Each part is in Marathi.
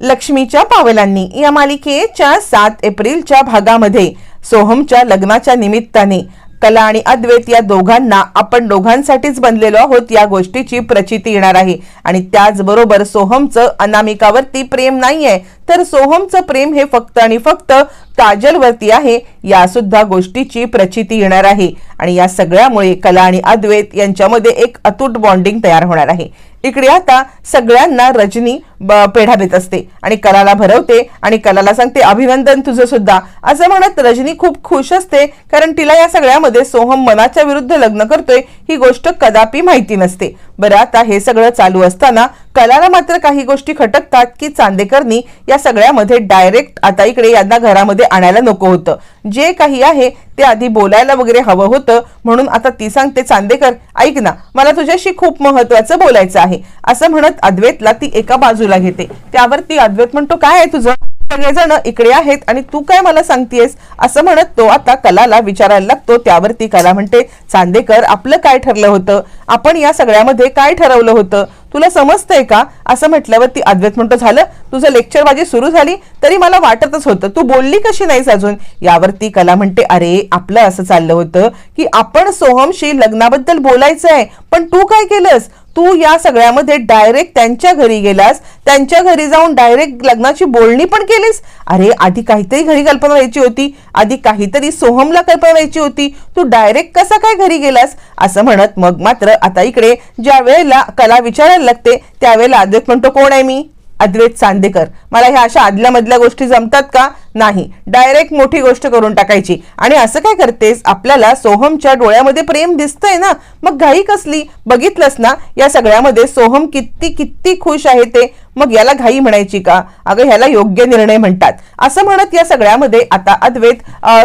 लक्ष्मीच्या पावलांनी या मालिकेच्या सात एप्रिलच्या भागामध्ये सोहमच्या लग्नाच्या निमित्ताने कला आणि अद्वैत या दोघांना आपण दोघांसाठीच बनलेलो आहोत या गोष्टीची प्रचिती येणार आहे. आणि त्याचबरोबर सोहमचं अनामिकावरती प्रेम नाहीये तर सोहमचं प्रेम हे फक्त आणि फक्त काजलवरती आहे या सुद्धा गोष्टीची प्रचिती येणार आहे. आणि या सगळ्यामुळे कला आणि अद्वैत यांच्यामध्ये एक अतूट बॉन्डिंग तयार होणार आहे. इकडे आता सगळ्यांना रजनी ब- पेढा देत असते आणि कलाला भरवते आणि कलाला सांगते अभिनंदन तुझं सुद्धा असं म्हणत रजनी खूप खुश असते कारण तिला या सगळ्यामध्ये सोहम मनाच्या विरुद्ध लग्न करतोय ही गोष्ट कदापि माहिती नसते. बरं आता हे सगळं चालू असताना कलाला मात्र काही गोष्टी खटकतात की चांदेकरनी या सगळ्यामध्ये डायरेक्ट आता इकडे यांना घरामध्ये आणायला नको होतं. जे काही आहे ते आधी बोलायला वगैरे हवं होतं. म्हणून आता ती सांगते चांदेकर ऐक ना मला तुझ्याशी खूप महत्वाचं बोलायचं आहे. असं म्हणत अद्वैतला ती एका बाजूला घेते. त्यावरती अद्वैत म्हणतो काय आहे तुझं? सगळेजण इकडे आहेत आणि तू काय मला सांगतेस? असं म्हणत तो आता कलाला विचारायला लागतो. त्यावरती कला म्हणते चांदेकर आपलं काय ठरलं होतं? आपण या सगळ्यामध्ये काय ठरवलं होतं? तुला समजतंय का? असं म्हटल्यावर ती अद्वैत म्हणतो झालं तुझं लेक्चरबाजी सुरू झाली तरी मला वाटतच होतं. तू बोलली कशी नाहीस अजून? यावर ती कला म्हणते अरे आपलं असं चाललं होतं की आपण सोहमशी लग्नाबद्दल बोलायचं आहे पण तू काय केलंस? तू या सगळ्यामध्ये डायरेक्ट त्यांच्या घरी गेलास त्यांच्या घरी जाऊन डायरेक्ट लग्नाची बोलणी पण केलीस? अरे आधी काहीतरी घरी कल्पना व्हायची होती. आधी काहीतरी सोहमला कल्पना व्हायची होती. तू डायरेक्ट कसा काय घरी गेलास? असं म्हणत मग मात्र आता इकडे ज्या वेळेला कला विचारायला लागते त्यावेळेला अद्वैत म्हणतो कोण आहे मी? अद्वैत चांदेकर मला ह्या अशा आदल्या मधल्या गोष्टी जमतात का? नाही. डायरेक्ट मोठी गोष्ट करून टाकायची. आणि असं काय करतेस? आपल्याला सोहमच्या डोळ्यामध्ये प्रेम दिसतंय ना? मग घाई कसली? बघितलंस ना? या सगळ्यामध्ये सोहम किती किती खुश आहे ते? मग याला घाई म्हणायची का? अगं ह्याला योग्य निर्णय म्हणतात. असं म्हणत या सगळ्यामध्ये आता अद्वैत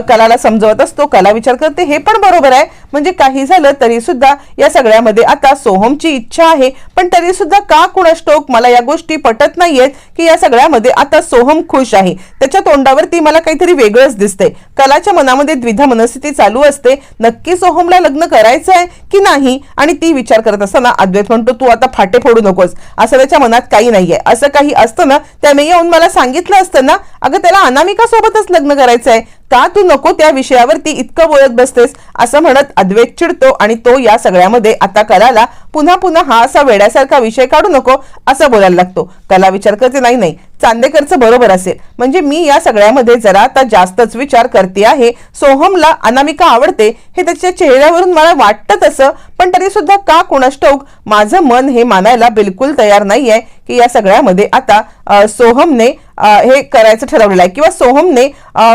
कलाला समजवत असतो. कला विचार करते. हे पण बरोबर आहे. म्हणजे काही झालं तरी सुद्धा या सगळ्यामध्ये आता सोहमची इच्छा आहे. पण तरी सुद्धा का कुणास मला या गोष्टी पटत नाहीयेत की या सगळ्यामध्ये आता सोहम खुश आहे. त्याच्या तोंडावर तोंडावरती मला काहीतरी वेगळंच दिसते कलाच्या मनामध्ये द्विधा मनस्थिती चालू असते. नक्की सोहमला लग्न करायचं आहे की नाही? आणि ती विचार करत असताना अद्वैत म्हणतो तू आता फाटे फोडू नकोस. असं त्याच्या मनात काही नाहीये. असं काही असतं ना त्याने येऊन मला सांगितलं असतं ना अगं त्याला अनामिका सोबतच लग्न करायचं आहे का तू नको त्या विषयावरती इतकं बोलत बसतेस? असं म्हणत अद्वैत चिडतो आणि तो या सगळ्यामध्ये आता कलाला पुन्हा पुन्हा हा असा वेड्यासारखा विषय काढू नको असं बोलायला लागतो. कला विचार करते नाही नाही चांदेकरचं बरोबर असेल. म्हणजे मी या सगळ्यामध्ये जरा आता जास्तच विचार करते आहे. सोहमला अनामिका आवडते हे त्याच्या चेहऱ्यावरून मला वाटतं तसं पण तरी सुद्धा का कोणास ठाऊक माझं मन हे मानायला बिलकुल तयार नाहीये की या सगळ्यामध्ये आता सोहमने हे करायचं ठरवलेलं आहे. किंवा सोहमने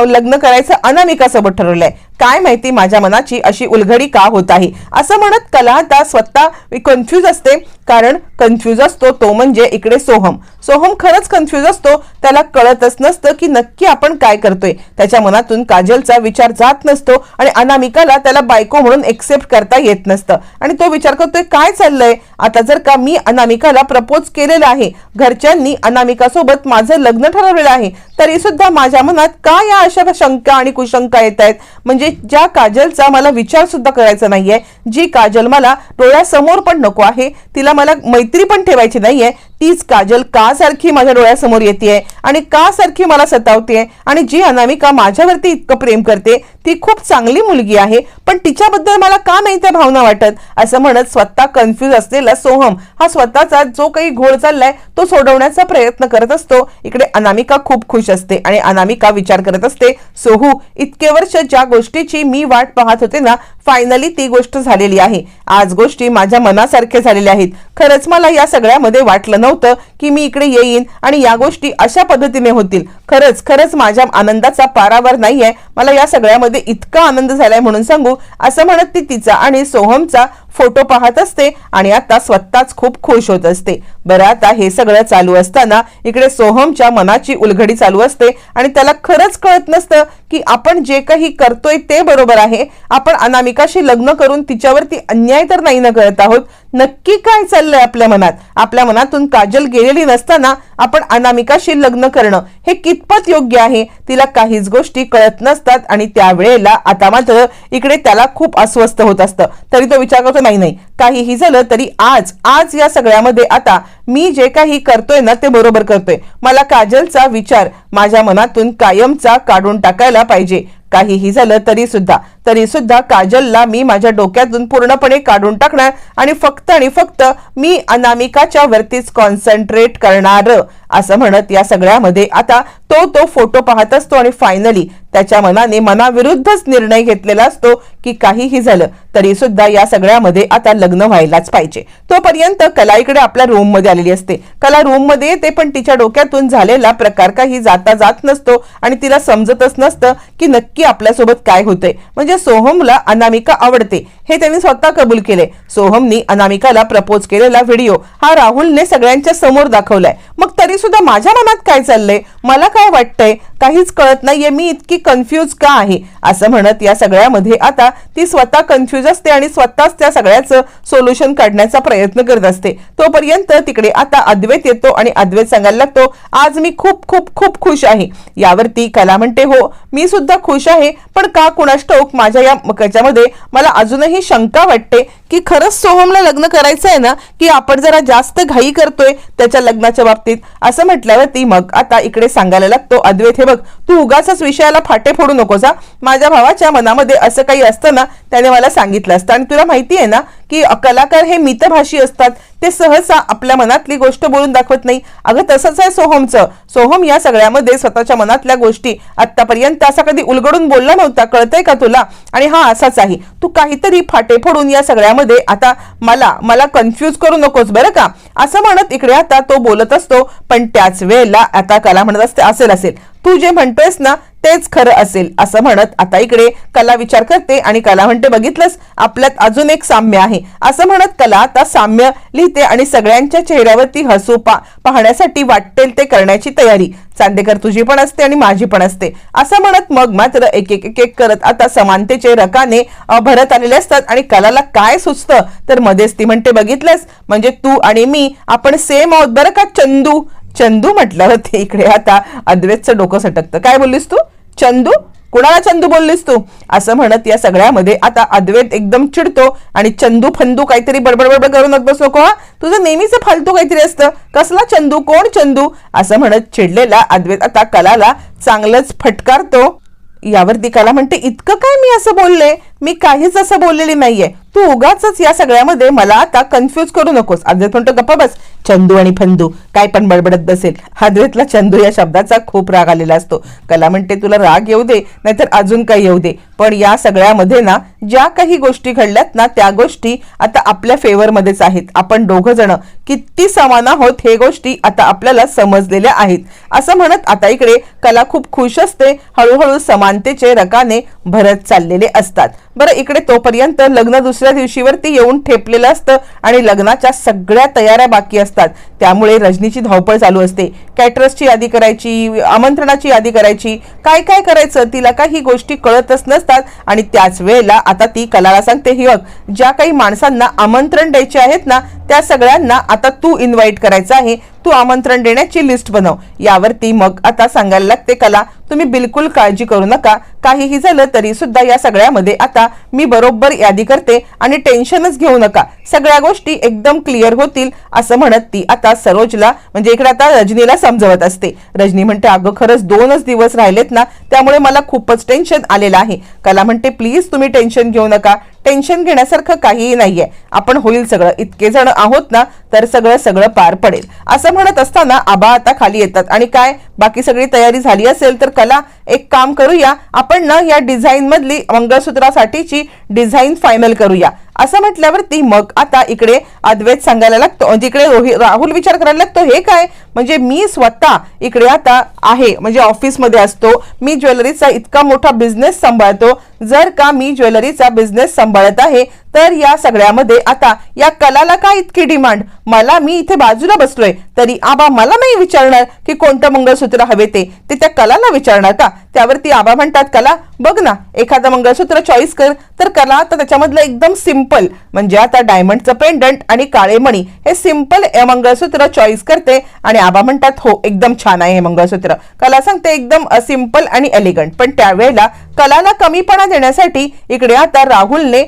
लग्न करायचं अनामिकासोबत आहे. काय माहिती माझ्या मनाची अशी उलघडी का होत आहे? असं म्हणत कला आता स्वतः कन्फ्यूज असते. कारण कन्फ्यूज असतो तो म्हणजे इकडे सोहम. सोहम खरंच कन्फ्यूज असतो. त्याला कळतच नसतं की नक्की आपण काय करतोय. त्याच्या मनातून काजलचा विचार जात नसतो आणि अनामिकाला त्याला बायको म्हणून एक्सेप्ट करता येत नसतं. आणि तो विचार करतोय काय चाललंय? आता जर का मी अनामिकाला प्रपोज केलेलं आहे घरच्यांनी अनामिकासोबत माझं लग्न ठरवलेलं आहे तरी सुद्धा माझ्या मनात का या अशा शंका आणि कुशंका येत आहेत? म्हणजे ज्या काजलचा मला विचार सुद्धा करायचा नाहीये जी काजल मला डोळ्यासमोर पण नको आहे तिला मला मैत्री पण ठेवायची नाहीये तीच काजल का सारखी माझ्या डोळ्यासमोर येते आणि का सारखी मला सतावते आणि जी अनामिका माझ्यावरती इतकं प्रेम करते ती खूप चांगली मुलगी आहे पण तिच्याबद्दल मला का नाही त्या भावना वाटत? असं म्हणत स्वतः कन्फ्यूज असलेला सोहम हा स्वतःचा जो काही घोळ चाललाय तो सोडवण्याचा प्रयत्न करत असतो. इकडे अनामिका खूप खुश असते आणि अनामिका विचार करत असते सोहू इतके वर्ष ज्या गोष्टीची मी वाट पाहत होते ना फायनली ती गोष्ट झालेली आहे. आज गोष्टी माझ्या मनासारख्या झालेल्या आहेत. खरंच मला या सगळ्यामध्ये वाटलं नव्हतं की मी इकडे येईन आणि या गोष्टी अशा पद्धतीने होतील. खरंच खरंच माझ्या आनंदाचा पारावर नाहीये. मला या सगळ्यामध्ये इतका आनंद झालाय म्हणून सांगू. असं म्हणत ती तिचा आणि सोहमचा फोटो पाहत असते आणि आता स्वतःच खूप खुश होत असते. बरं आता हे सगळं चालू असताना इकडे सोहमच्या मनाची उलघडी चालू असते आणि त्याला खरंच कळत नसतं की आपण जे काही करतोय ते बरोबर आहे. आपण अनामिकाशी लग्न करून तिच्यावरती अन्याय तर नाही ना करत आहोत. नक्की काय चाललंय आपल्या मनात? आपल्या मनातून काजल गेलेली नसताना आपण अनामिकाशी लग्न करणं हे कितपत योग्य आहे? तिला काहीच गोष्टी कळत नसतात आणि त्यावेळेला आता मात्र इकडे त्याला खूप अस्वस्थ होत असतं. तरी तो विचार करतो नाही नाही. काहीही झालं तरी आज आज या सगळ्यामध्ये आता मी जे काही करतोय ना ते बरोबर करतोय. मला काजलचा विचार माझ्या मनातून कायमचा काढून टाकायला पाहिजे. काहीही झालं तरी सुद्धा. तरी सुद्धा काजलला मी माझ्या डोक्यातून पूर्णपणे काढून टाकणार आणि फक्त आणि फक्त मी अनामिकाच्या वरतीच कॉन्सन्ट्रेट करणार असं म्हणत या सगळ्यामध्ये आता तो तो फोटो पाहत असतो आणि फायनली त्याच्या मनाने मनाविरुद्धच निर्णय घेतलेला असतो की काहीही झालं तरी सुद्धा या सगळ्यामध्ये आता लग्न व्हायलाच पाहिजे. तोपर्यंत कला इकडे आपल्या रूममध्ये आलेली असते. कला रूममध्ये येते पण तिच्या डोक्यातून झालेला प्रकार काही जाता जात नसतो आणि तिला समजतच नसतं की नक्की आपल्यासोबत काय होतंय. म्हणजे सोहमला अनामिका आवडते. हे त्यांनी स्वतः कबूल केले. सोहमनी अनामिकाला प्रपोज केलेला व्हिडिओ हा राहुलने सगळ्यांच्या समोर दाखवलाय. मग तरी सुद्धा माझ्या मनात काय चाललंय? मला काय वाटतंय? काहीच कळत नाहीये मी इतकी कन्फ्यूज का आहे? असं म्हणत या सगळ्यामध्ये आता ती स्वतः कन्फ्यूज असते आणि स्वतःच त्या सगळ्याचं सोल्युशन काढण्याचा प्रयत्न करत असते. तोपर्यंत तिकडे आता अद्वैत येतो आणि अद्वैत सांगायला लागतो आज मी खूप खूप खूप खुश आहे. यावरती कला म्हणते हो मी सुद्धा खुश आहे पण का कुणाष्टोक माझ्या या याच्यामध्ये मला अजूनही शंका वाटते की खरंच सोहमला लग्न करायचं आहे ना की आपण जरा जास्त घाई करतोय त्याच्या लग्नाच्या बाबतीत? असं म्हटल्यावरती मग आता इकडे सांगायला लागतो अद्वैत हे बघ तू उगाच विषयाला फाटे फोडू नकोस हा. माझ्या भावाच्या मनामध्ये असं काही असतं ना त्याने मला सांगितलं असतं. आणि तुला माहिती आहे ना की कलाकार हे मितभाषी असतात ते सहसा आपल्या मनातली गोष्ट बोलून दाखवत नाही. अगं तसंच आहे सोहमचं. सोहम या सगळ्यामध्ये स्वतःच्या मनातल्या गोष्टी आतापर्यंत असा कधी उलगडून बोलला नव्हता कळतंय का तुला? आणि हा असाच आहे. तू काहीतरी फाटे फोडून या सगळ्यामध्ये आता मला मला कन्फ्यूज करू नकोस बरं का? असं म्हणत इकडे आता तो बोलत असतो पण त्याच वेळेला आता कला म्हणत असते असेल असेल. तू जे म्हणतोयस ना तेच खरं असेल असं म्हणत आता इकडे कला विचार करते आणि कला म्हणते बघितलंस आपल्यात अजून एक साम्य आहे. असं म्हणत कला आता साम्य लिहिते आणि सगळ्यांच्या चेहऱ्यावरती हसू पा पाहण्यासाठी वाटेल ते करण्याची तयारी. चांदेकर तुझी पण असते आणि माझी पण असते. असं म्हणत मग मात्र एक एक एक एक करत आता समानतेचे रकाने भरत आलेले असतात आणि कलाला काय सुचतं? तर मध्येच ती म्हणते बघितलंस? म्हणजे तू आणि मी आपण सेम आहोत. बरं का चंदू? चंदू म्हटलं ते इकडे आता. अद्वेतचं डोकं सटकतं. काय बोललीस तू? चंदू? कुणाला चंदू बोललीस तू? असं म्हणत या सगळ्यामध्ये आता अद्वैत एकदम चिडतो आणि चंदू फंदू काहीतरी बडबड बडबड करू नको बस नको हा. तुझं नेहमीच फालतू काहीतरी असतं. कसला चंदू? कोण चंदू? असं म्हणत चिडलेला अद्वैत आता कलाला चांगलंच फटकारतो. यावरती कला म्हणते इतकं काय मी असं बोलले? मी काहीच असं बोललेली नाहीये. तू उगाच या सगळ्यामध्ये मला आता कन्फ्यूज करू नकोस. अद्वैत म्हणतो गप्पा बस. चंदू आणि फंदू काय पण बडबडत बसेल. अद्वैतला चंदू या शब्दाचा खूप राग आलेला असतो. कला म्हणते तुला राग येऊ दे नाहीतर अजून काही येऊ दे. पण या सगळ्यामध्ये ना ज्या काही गोष्टी घडल्यात ना त्या गोष्टी आता आपल्या फेवरमध्येच आहेत. आपण दोघं जण किती समान आहोत हे गोष्टी आता आपल्याला समजलेल्या आहेत. असं म्हणत आता इकडे कला खूप खुश असते. हळूहळू समानतेचे रकाने भरत चाललेले असतात. बरं इकडे तोपर्यंत लग्न दुसऱ्या दिवशीवरती येऊन ठेपलेलं असतं आणि लग्नाच्या सगळ्या तयाऱ्या बाकी असतात. त्यामुळे रजनीची धावपळ चालू असते. कॅटरसची यादी करायची आमंत्रणाची यादी करायची काय काय करायचं तिला काही गोष्टी कळतच नसतात आणि त्याच वेळेला आता ती कलाला सांगते ही बघ ज्या काही माणसांना आमंत्रण द्यायचे आहेत ना त्या सगळ्यांना आता तू इन्व्हाइट करायचं आहे. तू आमंत्रण देण्याची लिस्ट बनव. यावरती मग आता सांगायला लागते कला तुम्ही बिलकुल काळजी करू नका. काहीही झालं तरी सुद्धा या सगळ्यामध्ये आता मी बरोबर यादी करते आणि टेन्शनच घेऊ नका. सगळ्या गोष्टी एकदम क्लिअर होतील असं म्हणत ती आता सरोजला म्हणजे इकडे आता रजनीला समजवत असते. रजनी म्हणते अगं खरंच दोनच दिवस राहिलेत ना त्यामुळे मला खूपच टेन्शन आलेलं आहे. कला म्हणते प्लीज तुम्ही टेन्शन घेऊ नका. टेन्शन घेण्यासारखं काहीही नाहीये. आपण होईल सगळं. इतके जण आहोत ना तर सगळं सगळं पार पडेल. असं म्हणत असताना आबा आता खाली येतात. आणि काय? बाकी सगळी तयारी झाली असेल तर कला एक काम करूया. आपण ना या डिझाईन मधली मंगळसूत्रासाठीची डिझाईन फायनल करूया. असं म्हटल्यावरती मग आता इकडे अद्वैत सांगायला लागतो. म्हणजे इकडे रोहि- राहुल विचार करायला लागतो हे काय? म्हणजे मी स्वतः इकडे आता आहे म्हणजे ऑफिसमध्ये असतो. मी ज्वेलरीचा इतका मोठा बिझनेस सांभाळतो. जर का मी ज्वेलरीचा बिझनेस सांभाळत आहे तर या सगळ्यामध्ये आता या कलाला काय इतकी डिमांड मला मी इथे बाजूला बसलोय. तरी आबा मला नाही विचारणार की कोणतं मंगळसूत्र हवे ते. ते त्या कलाला विचारणार का? त्यावरती आबा म्हणतात कला बघ ना एखादं मंगळसूत्र चॉईस कर. तर कला आता त्याच्यामधलं एकदम सिंपल म्हणजे आता डायमंडचं पेंडंट आणि काळे मणी हे सिंपल मंगळसूत्र चॉईस करते आणि आबा म्हणतात हो एकदम छान आहे हे मंगळसूत्र. कला सांगते एकदम सिंपल आणि एलिगंट पण त्यावेळेला कलाला कमीपणा देण्यासाठी इकडे आता राहुलने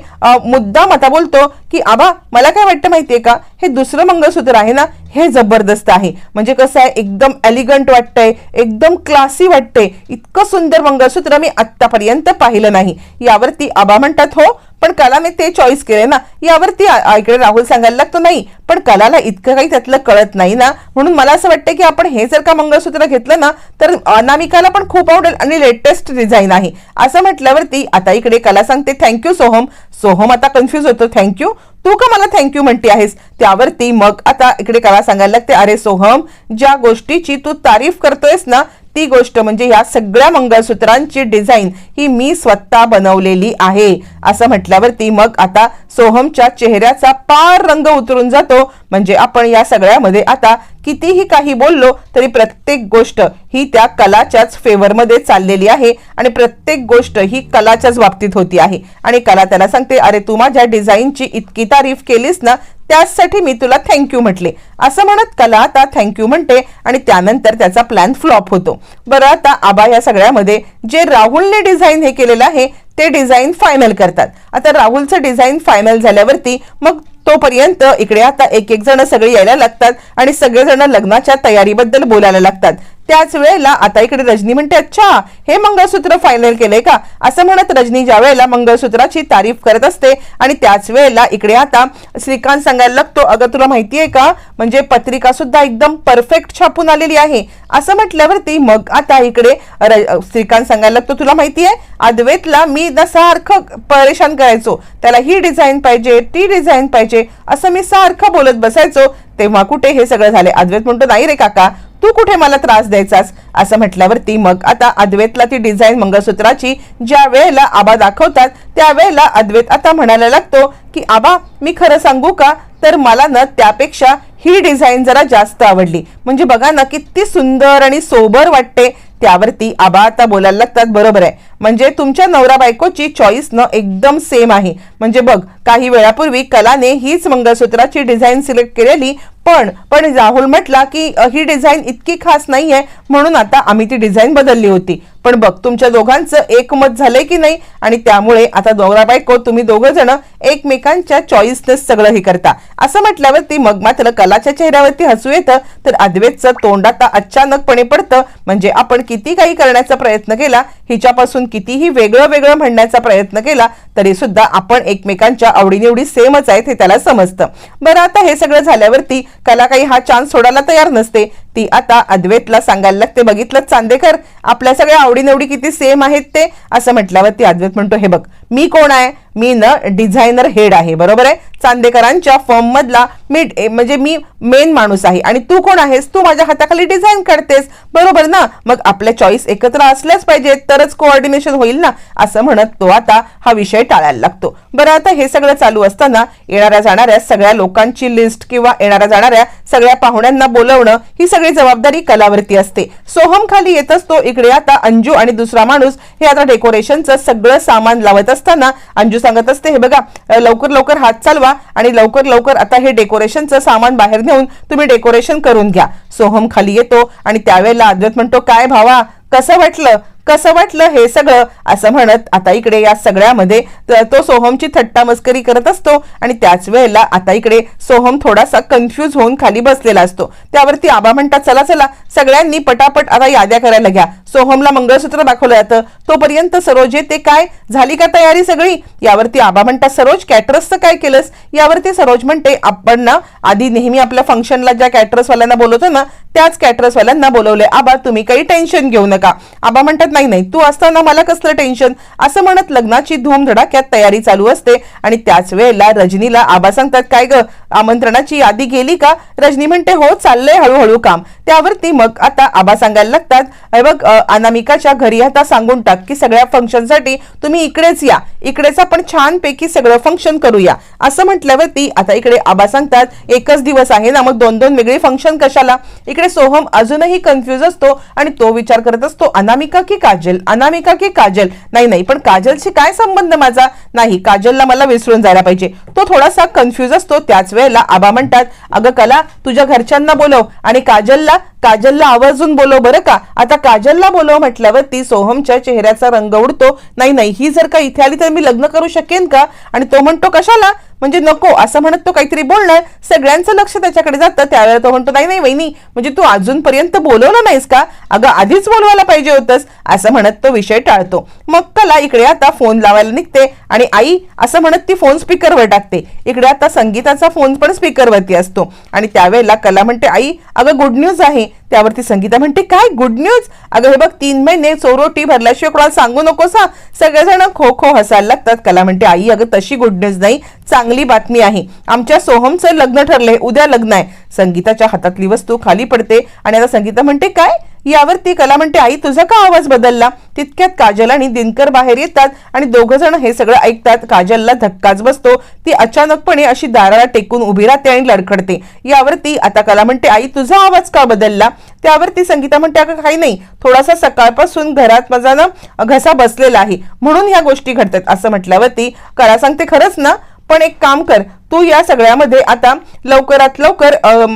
मुद्दाम आता बोलतो की आबा मला काय वाटतं माहितीये का? हे दुसरं मंगळसूत्र आहे ना हे जबरदस्त आहे. म्हणजे कसं आहे एकदम एलिगंट वाटतंय एकदम क्लासी वाटतंय. इतकं सुंदर मंगळसूत्र मी आत्तापर्यंत पाहिलं नाही. यावरती आबा म्हणतात हो पण कलाने ते चॉईस केले ना यावरती इकडे राहुल सांगायला लागतो नाही पण कलाला इतकं काही त्यातलं कळत नाही ना. म्हणून मला असं वाटतं की आपण हे जर का मंगळसूत्र घेतलं ना तर अनामिकाला पण खूप आवडेल आणि लेटेस्ट डिझाईन आहे. असं म्हटल्यावरती आता इकडे कला सांगते थँक्यू सोहम. सोहम आता कन्फ्युज होतो थँक्यू तू का मला थँक्यू म्हणते आहेस? त्यावरती मग आता इकडे कला सांगायला लागते अरे सोहम ज्या गोष्टीची तू तारीफ करतोयस ना ती गोष्ट म्हणजे या सगळ्या मंगळसूत्रांची डिझाईन ही मी स्वतः बनवलेली आहे. असं म्हटल्यावरती मग आता सोहमच्या चेहऱ्याचा पार रंग उतरून जातो. म्हणजे आपण या सगळ्यामध्ये आता कितीही काही बोललो तरी प्रत्येक गोष्ट ही त्या कलाच्याच फेवरमध्ये चाललेली आहे आणि प्रत्येक गोष्ट ही कलाच्याच बाबतीत होती आहे. आणि कला त्याला सांगते अरे तू माझ्या डिझाईनची इतकी तारीफ केलीस ना त्यासाठी मी तुला थँक्यू म्हटले. असं म्हणत कला आता थँक्यू म्हणते आणि त्यानंतर त्याचा प्लॅन फ्लॉप होतो. बरं आता आबा या सगळ्यामध्ये जे राहुलने डिझाईन हे केलेलं आहे ते डिझाईन फायनल करतात. आता राहुलचं डिझाईन फायनल झाल्यावरती मग तोपर्यंत इकडे आता एक एक जण सगळे यायला लागतात आणि सगळेजण लग्नाच्या तयारीबद्दल बोलायला लागतात. त्याच वेळेला आता इकडे रजनी म्हणते अच्छा हे मंगळसूत्र फायनल केलंय का? असं म्हणत रजनी ज्या वेळेला मंगळसूत्राची तारीफ करत असते आणि त्याच वेळेला इकडे आता श्रीकांत सांगायला लागतो अगं तुला माहितीये का? म्हणजे पत्रिका सुद्धा एकदम परफेक्ट छापून आलेली आहे. असं म्हटल्यावरती मग आता इकडे र- श्रीकांत सांगायला लागतो तुला माहितीये अद्वैतला मी ना सारखं परेशान करायचो. त्याला ही डिझाईन पाहिजे ती डिझाईन पाहिजे असं मी सारखं बोलत बसायचो. तेव्हा कुठे हे सगळं झाले? अद्वैत म्हणतो नाही रे काका तू कुठे मला त्रास द्यायचास? असं म्हटल्यावरती मग आता अद्वैतला ती डिझाईन मंगळसूत्राची ज्या वेळेला आबा दाखवतात त्यावेळेला अद्वैत आता म्हणायला लागतो की आबा मी खरं सांगू का? तर मला ना त्यापेक्षा ही डिझाईन जरा जास्त आवडली. म्हणजे बघा ना किती सुंदर आणि सोबर वाटते. त्यावरती आबा आता बोलायला लागतात बरोबर आहे. म्हणजे तुमच्या नवरा बायकोची चॉईस न एकदम सेम आहे. म्हणजे बघ काही वेळापूर्वी कलाने हीच मंगळसूत्राची डिझाईन सिलेक्ट केलेली पण पण राहुल म्हटला की ही डिझाईन इतकी खास नाहीये म्हणून आता आम्ही ती डिझाईन बदलली होती. पण बघ तुमच्या दोघांचं एकमत झालंय की नाही? आणि त्यामुळे आता दोघा बायको तुम्ही दोघं जण एकमेकांच्या चॉईसने सगळं हे करता. असं म्हटल्यावरती मग मात्र कलाच्या चेहऱ्यावरती हसू येतं. तर अद्वेतचं तोंड आता अचानकपणे पडतं. म्हणजे आपण किती काही करण्याचा प्रयत्न केला हिच्यापासून कितीही वेगळं वेगळं म्हणण्याचा प्रयत्न केला तरी सुद्धा आपण एकमेकांच्या आवडीनिवडी सेमच आहेत हे त्याला समजतं. बरं आता हे सगळं झाल्यावरती कला काही हा चान्स सोडायला तयार नसते. ती आता अद्वैतला सांगायला लागते. बघितलं चांदेकर? आपल्या सगळ्या आवडीनिवडी किती सेम आहेत ते? असं म्हटल्यावरती अद्वैत म्हणतो हे बघ मी कोण आहे? मी न डिझायनर हेड आहे बरोबर आहे? चांदेकरांच्या फर्म मधला मी म्हणजे मी मेन माणूस आहे. आणि तू कोण आहेस? तू माझ्या हाताखाली डिझाईन करतेस. बरोबर ना? मग आपल्या चॉईस एकत्र असल्याच पाहिजे. तरच कोऑर्डिनेशन होईल ना? असं म्हणत तो आता हा विषय टाळायला लागतो. बरं आता हे सगळं चालू असताना येणाऱ्या जाणाऱ्या सगळ्या लोकांची लिस्ट किंवा येणाऱ्या जाणाऱ्या सगळ्या पाहुण्यांना बोलवणं ही सगळी जबाबदारी कलावरती असते. सोहम खाली येत असतो इकडे आता अंजू आणि दुसरा माणूस हे आता डेकोरेशनचं सगळं सामान लावत असताना अंजू सांगत असते हे बघा लवकर लवकर हात चालवा. आणि लवकर लवकर आता हे डेकोरेशनचं सामान बाहेर नेऊन तुम्ही डेकोरेशन करून घ्या. सोहम खाली येतो आणि त्यावेळेला अद्वैत म्हणतो काय भावा कसं वाटलं? कसं वाटलं हे सगळं? असं म्हणत आता इकडे या सगळ्यामध्ये तो सोहमची थट्टा मस्करी करत असतो आणि त्याच वेळेला आता इकडे सोहम थोडासा कन्फ्यूज होऊन खाली बसलेला असतो. त्यावरती आबा म्हणतात चला चला सगळ्यांनी पटापट आता याद्या करायला घ्या. सोहमला मंगळसूत्र दाखवलं जातं. तोपर्यंत सरोज ते काय? झाली का तयारी सगळी? यावरती आबा म्हणतात सरोज कॅटरसचं काय केलंस? यावरती सरोज म्हणते आपण ना आधी नेहमी आपल्या फंक्शनला ज्या कॅटरसवाल्यांना बोलवतो ना त्याच कॅटरसवाल्यांना बोलवले आबा तुम्ही काही टेन्शन घेऊ नका. आबा म्हणतात नाही नाही. तू असताना मला कसलं टेन्शन असं म्हणत लग्नाची धूम धडाक्यात तयारी चालू असते आणि त्याच वेळेला रजनीला आबा सांगतात काय ग आमंत्रणाची यादी गेली का? रजनी म्हणते हो चाललंय हळूहळू काम. त्यावरती मग आता आबा सांगायला लागतात "अरे बघ अनामिकाच्या घरी आता सांगून टाक की सगळ्या फंक्शनसाठी तुम्ही इकडेच या. इकडेच आपण छानपैकी सगळं फंक्शन करूया. असं म्हटल्यावरती आता इकडे आबा सांगतात एकच दिवस आहे ना मग दोन दोन वेगळे फंक्शन कशाला? इकडे सोहम अजूनही कन्फ्युज असतो आणि तो विचार करत असतो अनामिका की काजल अनामिका की काजल? नाही नाही पण काजलशी काय संबंध माझा? नाही काजलला मला विसरून जायला पाहिजे. तो थोडासा कन्फ्युज असतो त्याच वेळेला आबा म्हणतात अगं कला तुझ्या घरच्यांना बोलव आणि काजलला काजलला आवर्जून बोलव बरं का? आता काजलला बोलव म्हटल्यावरती सोहमच्या चेहऱ्याचा रंग उडतो. नाही नाही ही जर का इथे आली तर मी लग्न करू शकेन का? आणि तो म्हणतो कशाला? म्हणजे नको असं म्हणत तो काहीतरी बोलणार. सगळ्यांचं लक्ष त्याच्याकडे जातं. त्यावेळेला तो म्हणतो नाही नाही वहिनी म्हणजे तू अजूनपर्यंत बोलवलं नाहीस का? अगं आधीच बोलवायला पाहिजे होतंस. असं म्हणत तो विषय टाळतो. मग कला इकडे आता फोन लावायला निघते आणि आई असं म्हणत ती फोन स्पीकरवर टाकते. इकडे आता संगीताचा फोन पण स्पीकरवरती असतो. आणि त्यावेळेला कला म्हणते आई अगं गुड न्यूज आहे. त्यावरती संगीता म्हणते काय? गुड न्यूज अगं हे बघ तीन महिने चोरोटी भरल्याशिवाय कोणाला सांगू नकोस हा. सगळेजण खो खो हसायला लागतात. कला म्हणते आई अगं तशी गुड न्यूज नाही. चांगली बातमी आहे. आमच्या सोहमचं लग्न ठरलंय. उद्या लग्न आहे. संगीताच्या हातातली वस्तू खाली पडते आणि आता संगीता म्हणते काय? यावरती कला म्हणते आई तुझा का आवाज बदलला? तितक्यात काजल आणि दिनकर बाहेर येतात आणि दोघ जण हे सगळं ऐकतात. काजलला धक्काच बसतो. ती अचानकपणे अशी दाराला टेकून उभी राहते आणि लडखडते. यावरती आता कला म्हणते आई तुझा आवाज का बदलला? त्यावरती संगीता म्हणते अगं काही नाही. थोडासा सकाळपासून घरात माझा ना घसा बसलेला आहे. म्हणून ह्या गोष्टी घडतात. असं म्हटल्यावरती कला सांगते खरंच ना? पण एक काम कर. तू या सगळ्यामध्ये आता लवकरात लवकर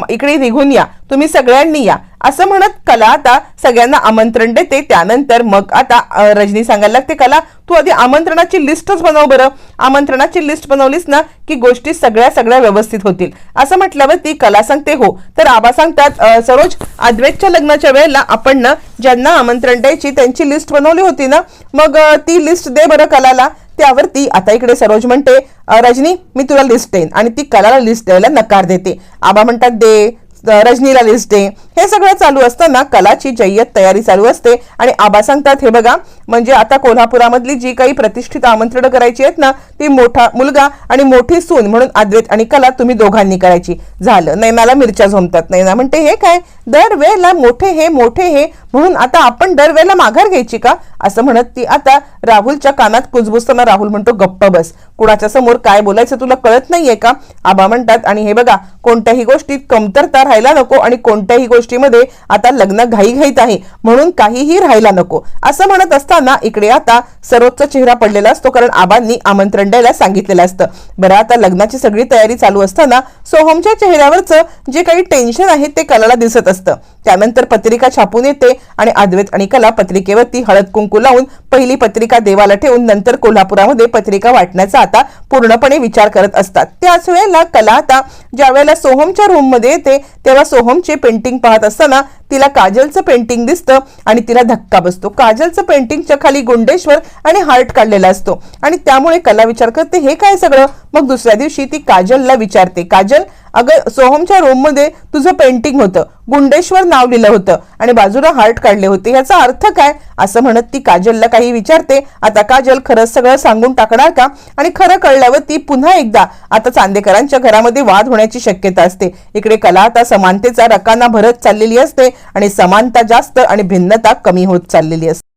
इकडे निघून या. तुम्ही सगळ्यांनी या. असं म्हणत कला आता सगळ्यांना आमंत्रण देते. त्यानंतर मग आता रजनी सांगायला लागते कला तू आधी आमंत्रणाची लिस्टच बनव बरं. आमंत्रणाची लिस्ट बनवलीस ना की गोष्टी सगळ्या सगळ्या व्यवस्थित होतील. असं म्हटल्यावर ती कला सांगते हो. तर आबा सांगतात सरोज अद्वैतच्या लग्नाच्या वेळेला आपण ना ज्यांना आमंत्रण द्यायची त्यांची लिस्ट बनवली होती ना मग ती लिस्ट दे बरं कलाला. त्यावरती आता इकडे सरोज म्हणते रजनी मी तुला लिस्ट देईन. आणि ती कलाला लिस्ट द्यायला नकार देते. आबा म्हणतात दे रजनीला लिस्ट दे. हे सगळं चालू असताना कलाची जय्यत तयारी चालू असते. आणि आबा सांगतात हे बघा म्हणजे आता कोल्हापुरामधली जी काही प्रतिष्ठित आमंत्रण करायची आहेत ना ती मोठा मुलगा आणि मोठी सून म्हणून अद्वैत आणि कला तुम्ही दोघांनी करायची. झालं. नैनाला मिरच्या झोमतात. नैना म्हणते हे काय? दरवेळेला मोठे हे मोठे हे म्हणून आता आपण दरवेळेला माघार घ्यायची का? असं म्हणत ती आता राहुलच्या कानात कुजबुजताना राहुल म्हणतो गप्प बस. कुणाच्या समोर काय बोलायचं तुला कळत नाहीये का? आबा म्हणतात आणि हे बघा कोणत्याही गोष्टीत कमतरता राहायला नको आणि कोणत्याही गोष्टीमध्ये आता लग्न घाईघाईत आहे म्हणून काहीही राहायला नको. असं म्हणत असताना इकडे आता सरोजचा चेहरा पडलेला असतो कारण आबांनी आमंत्रण द्यायला सांगितलेलं असतं. बरं आता लग्नाची सगळी तयारी चालू असताना सोहमच्या चेहऱ्यावरचं जे काही टेन्शन आहे ते कलाला दिसत असतं. त्यानंतर पत्रिका छापून येते आणि अद्वैत आणि कला पत्रिकेवरती हळद कुंकू लावून पहिली पत्रिका देवाला ठेवून नंतर कोल्हापुरामध्ये पत्रिका वाटण्याचा आता पूर्णपणे विचार करत असतात. त्याच वेळेला कला आता ज्या वेळेला सोहमच्या रूममध्ये येते तेव्हा सोहमचे पेंटिंग पाहत असताना तिला काजलचं पेंटिंग दिसतं आणि तिला धक्का बसतो. काजलचं पेंटिंगच्या खाली गुंडेश्वर आणि हार्ट काढलेला असतो आणि त्यामुळे कला विचार करते हे काय सगळं? मग दुसऱ्या दिवशी ती काजलला विचारते काजल अगं सोहमच्या रूममध्ये तुझं पेंटिंग होतं. गुंडेश्वर नाव लिहिलं होतं आणि बाजूला हार्ट काढले होते. याचा अर्थ काय? असं म्हणत ती काजलला काही विचारते. आता काजल खरंच सगळं सांगून टाकणार का? आणि खरं कळल्यावर ती पुन्हा एकदा आता चांदेकरांच्या घरामध्ये वाद होण्याची शक्यता असते. इकडे कला आता समानतेचा रकाना भरत चाललेली असते आणि समानता जास्त आणि भिन्नता कमी होत चाललेली असते.